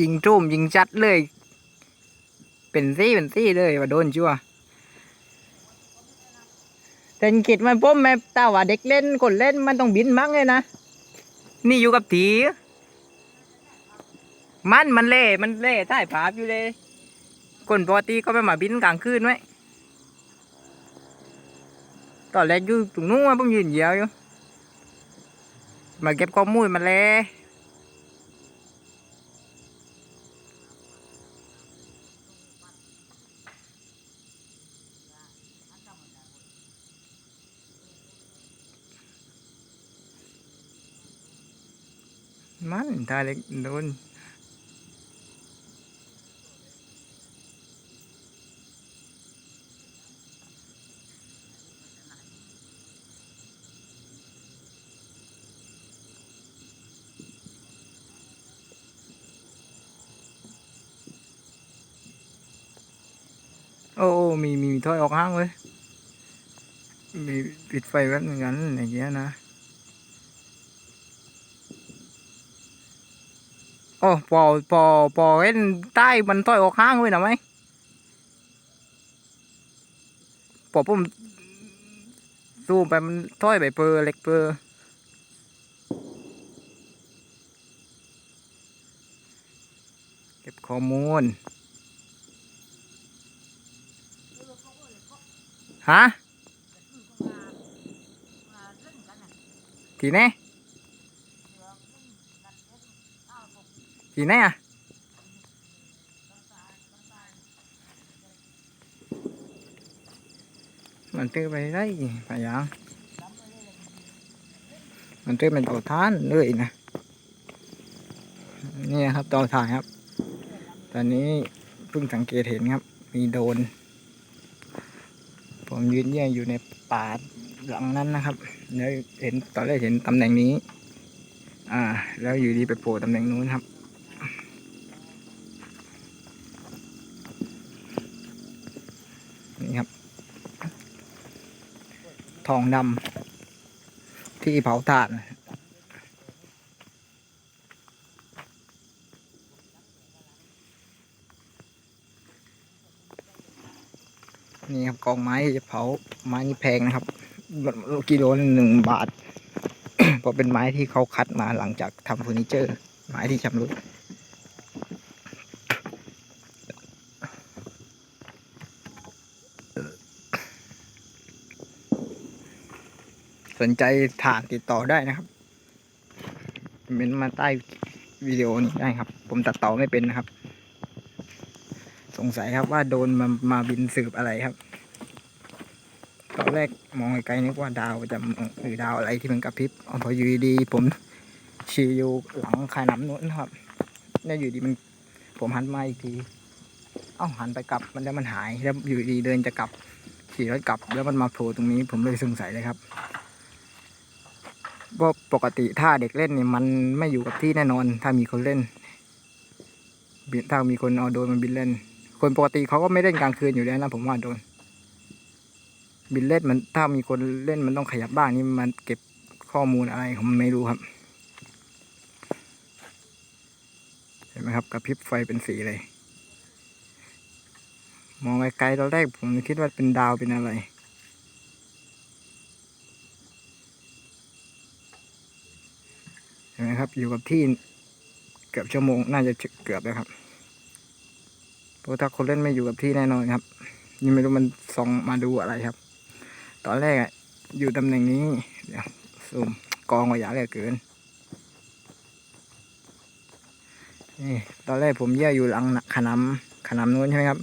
ยิงจุ่มยิงจัดเลย เป็นซี่เป็นซี่เลยว่าโดนชัวร์แต่กิดมันป้มแม่ตาว่าเด็กเล่นคนเล่นมันต้องบินมั้งเลยนะ นี่อยู่กับถีมันมันเล่ มันเล่ใต้ผาบอยู่เลย คนปกติก็ไปมาบินกลางคืนไว้ตอนแรกอยู่ตรงนู้นผมยืนเหยียวอยู่ มาเก็บข้อมูลมาแล้ว มันตาเล็กโดนโอ้มีมีมีถ้อยออกห้างเว้ยมีปิดไฟไว้เหมือนกันอย่างเงี้ยนะ โอ้ปอปอปอเห็นใต้มันต้อยออกข้างไว้นะไหมปอผมซูมไปมันต้อยไปเปอร์เล็กเปอร์เก็บข้อมูลฮะทีไหน ทีไหนอะมันตื้อไปได้ไปยังมันตื้อเป็นเตาถ่านเลยนะนี่ครับเตาถ่านครับ ตอนนี้เพิ่งสังเกตเห็นครับ มีโดน ผมยืนเยี่ยอยู่ในป่าหลังนั้นนะครับแล้วเห็นตอนแรกเห็นตำแหน่งนี้ อ่า แล้วอยู่ดีไปโผล่ตำแหน่งนู้นครับ นี่ครับ ทองดำที่เผาถ่าน นี่ครับกองไม้ที่จะเผาไม้นี่แพงนะครับกิโลละหนึ่งบาท เพราะเป็นไม้ที่เขาคัดมาหลังจากทำเฟอร์นิเจอร์ ไม้ที่ชำรุด สนใจฐานติดต่อได้นะครับเม้นมาใต้วิดีโอนี้ได้ครับ ผมตัดต่อไม่เป็นนะครับ สงสัยครับว่าโดนมามาบินสืบอะไรครับตอนแรกมองไกลๆนึกว่าดาวจะหรือดาวอะไรที่มันกระพริบอพออยู่ดีๆผมชี้อยู่หลังคายน้ำนู้นครับเนี่ยอยู่ดีมันผมหันมาอีกทีเอ้าหันไปกลับมันแล้วมันหายแล้วอยู่ดีเดินจะกลับขี่รถกลับ แล้วมันมาโผล่ตรงนี้ผมเลยสงสัยเลยครับ เพราะปกติถ้าเด็กเล่นเนี่ยมันไม่อยู่กับที่แน่นอน ถ้ามีคนเล่นบินถ้ามีคนเอาโดนมันบินเล่น คนปกติเขาก็ไม่เล่นกลางคืนอยู่แล้วนะผมว่าโดน บินเล่นมันถ้ามีคนเล่นมันต้องขยับบ้างนี่มันเก็บข้อมูลอะไรผมไม่รู้ครับเห็นไหมครับกระพริบไฟเป็นสีเลย มองไกลๆตอนแรกผมคิดว่าเป็นดาวเป็นอะไร เห็นไหมครับ อยู่กับที่เกือบชั่วโมงน่าจะเกือบแล้วครับเพราะถ้าคนเล่นไม่อยู่กับที่แน่นอนครับนี่ไม่รู้มันส่องมาดูอะไรครับ ตอนแรกอะอยู่ตำแหน่งนี้เดี๋ยวซูมกองไว้ยาเหลือเกินนี่ตอนแรกผมเยี่อยู่หลังขนำขนำนู้นใช่ไหมครับ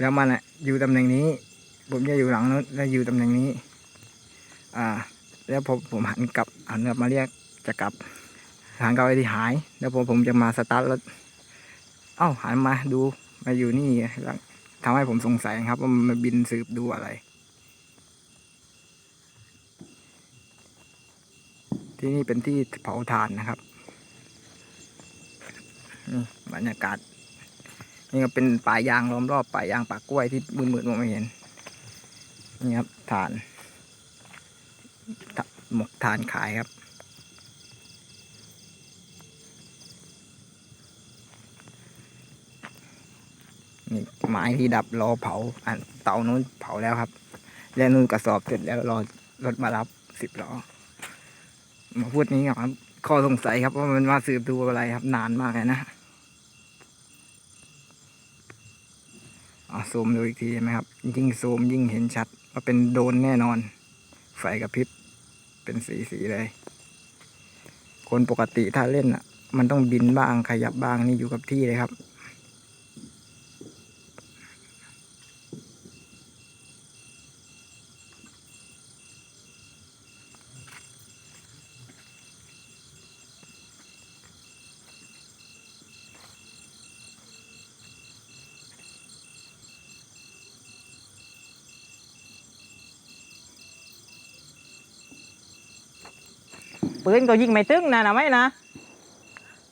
แล้วมันอะอยู่ตำแหน่งนี้ ผมเยี่อยู่หลังนู้นแล้วอยู่ตำแหน่งนี้ อ่า แล้วผมผมหันกลับหันกลับมาเรียกจะกลับ ทางเก่าไอ้ที่หาย แล้วผมผมจะมาสตาร์ทรถเอ้าหันมาดูมาอยู่นี่แล้วทำให้ผมสงสัยครับ ว่ามันมาบินสืบดูอะไร ที่นี่เป็นที่เผาถ่านนะครับนี่บรรยากาศ นี่ก็เป็นป่ายางล้อมรอบป่ายางป่ากล้วยที่มืดๆมองไม่เห็นนี่ครับถ่านถหมกถ่านขายครับ นี่ไม้ที่ดับรอเผาอันเตานู้นเผาแล้วครับ แล้วนู้นกระสอบเสร็จแล้วรอรถมารับสิบล้อมาพูดนี้ครับข้อสงสัยครับว่ามันมาสืบดูอะไรครับ นานมากเลยนะอะซูมดูอีกทีเห็นไหมครับ ยิ่งซูมยิ่งเห็นชัดว่าเป็นโดนแน่นอน ไฟกระพริบเป็นสีสีเลย คนปกติถ้าเล่นอะ มันต้องบินบ้างขยับบ้างนี่อยู่กับที่เลยครับ ปืนก็ยิงไม่ตึงนะนะไหม่นะ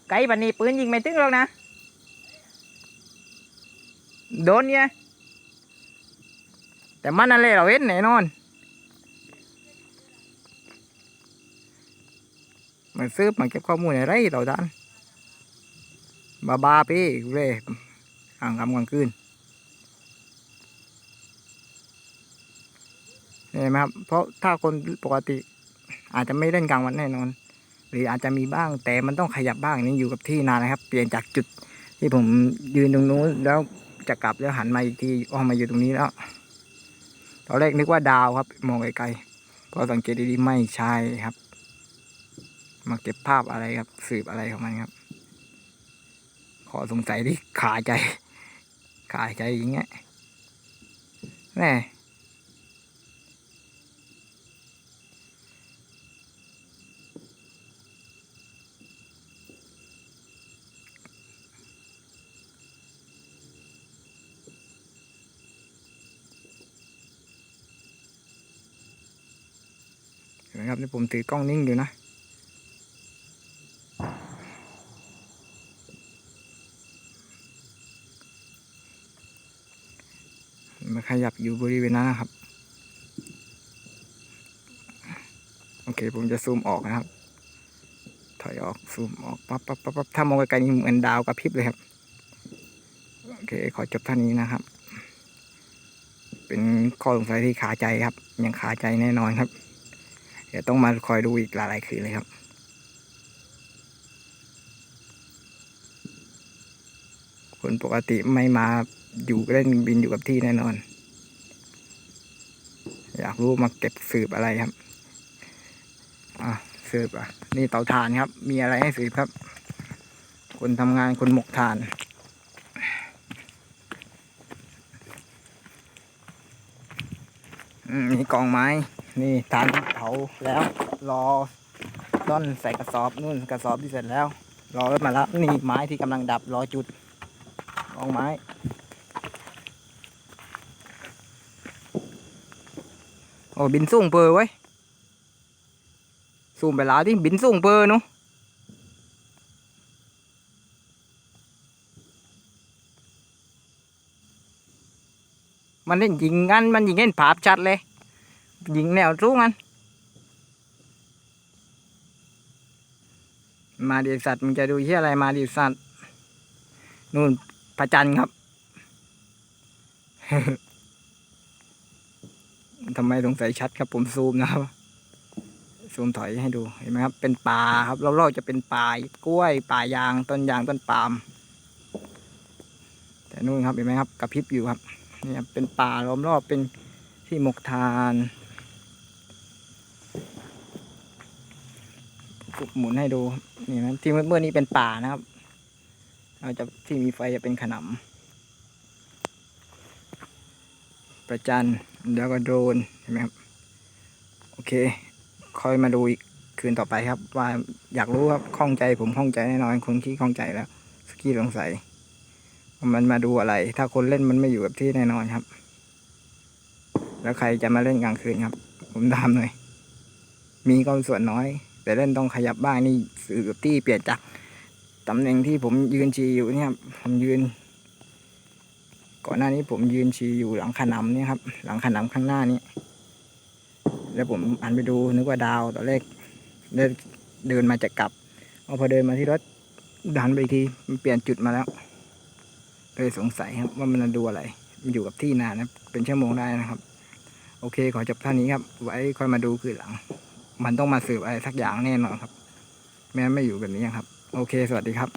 ไกลบันนี้ปืนยิงไม่ตึงหรอกนะ โดนเนี่ยแต่มันอะไรเราเห็นแน่นอนมันซื้อมาเก็บข้อมูลอะไรเราด้านบาบาพี่เร่อ่างคำกลางคืนเห็นไหมครับ เพราะถ้าคนปกติ อาจจะไม่เล่นกลางวันแน่นอน หรืออาจจะมีบ้างแต่มันต้องขยับบ้างนี่อยู่กับที่นานนะครับ เปลี่ยนจากจุดที่ผมยืนตรงนู้นแล้วจะกลับแล้วหันมาอีกทีอ้อมมาอยู่ตรงนี้แล้วตอนแรกนึกว่าดาวครับ มองไกลๆพอสังเกตดีๆไม่ใช่ครับ มาเก็บภาพอะไรครับ สืบอะไรของมันครับ ขอสงสัยที่ขาใจ ขาใจอย่างเงี้ยแน่ นไหมครับนี่ผมถือกล้องนิ่งอยู่นะมันขยับอยู่บริเวณนั้นนะครับ โอเคผมจะซูมออกนะครับ ถอยออกซูมออกปั๊บปั๊บปั๊บปั๊บถ้ามองไกลๆนี่เหมือนดาวกระพริบเลยครับ โอเค ขอจบท่านี้นะครับ เป็นข้อสงสัยที่ขาใจครับ ยังขาใจแน่นอนครับ เดี๋ยวต้องมาคอยดูอีกหลายๆคืนเลยครับ คนปกติไม่มาอยู่เล่นบินอยู่กับที่แน่นอน อยากรู้มาเก็บสืบอะไรครับ อะสืบอะ นี่เตาถ่านครับ มีอะไรให้สืบครับ คนทำงานคนหมกถ่านอืมนี่กองไม้ นี่ฐานเผาแล้ว รอต้นใส่กระสอบนู่นกระสอบที่เสร็จแล้ว รอรถมาแล้วนี่ไม้ที่กำลังดับรอจุดกองไม้โอ้บินสูงเปอร์ไว้สูงไปแล้วที่บินสูงเปอร์นาะมันเล่นยิงกันมันยิงเล่นภาพชัดเลย ยิงแนวสูงกัน มาดีสัตว์มึงจะดูที่อะไรมาดีสัตว์นู่นพระจันทร์ครับทำไมสงสัยชัดครับผมซูมนะครับ ซูมถอยให้ดูเห็นไหมครับ เป็นป่าครับรอบๆจะเป็นป่ากล้วย ป่ายางต้นยางต้นปาล์มแต่นู่นครับเห็นไหมครับกระพริบอยู่ครับนี่ครับเป็นป่าล้อมรอบเป็นที่หมกทาน หมุนให้ดูนี่นะที่เมื่อนี้เป็นป่านะครับ เราจะที่มีไฟจะเป็นขนำประจันแล้วก็โดรนเห็นไหมครับ โอเค ค่อยมาดูอีกคืนต่อไปครับ ว่าอยากรู้ครับข้องใจผมข้องใจแน่นอนคนที่ข้องใจแล้วสกี้สงสัยว่มันมาดูอะไร ถ้าคนเล่นมันไม่อยู่กับที่แน่นอนครับ แล้วใครจะมาเล่นกลางคืนครับ ผมตามหน่อย มีก็ส่วนน้อย แต่เล่นต้องขยับบ้างนี่สื่อกับที่เปลี่ยนจากตำแหน่งที่ผมยืนชีอยู่เนี่ยครับผมยืน ก่อนหน้านี้ผมยืนชีอยู่หลังขนำเนี่ยครับ หลังขนำข้างหน้านี้ แล้วผมหันไปดูนึกว่าดาวตอนแรกเดินเดินมาจะกลับเอาพอเดินมาที่รถดันไปอีกทีมันเปลี่ยนจุดมาแล้วเลยสงสัยครับว่ามันดูอะไร มันอยู่กับที่นานนะเป็นชั่วโมงได้นะครับ โอเคขอจบท่านี้ครับ ไว้ค่อยมาดูคือหลัง มันต้องมาสืบอะไรสักอย่างแน่นอนครับ แม้ไม่อยู่แบบนี้ครับ โอเค สวัสดีครับ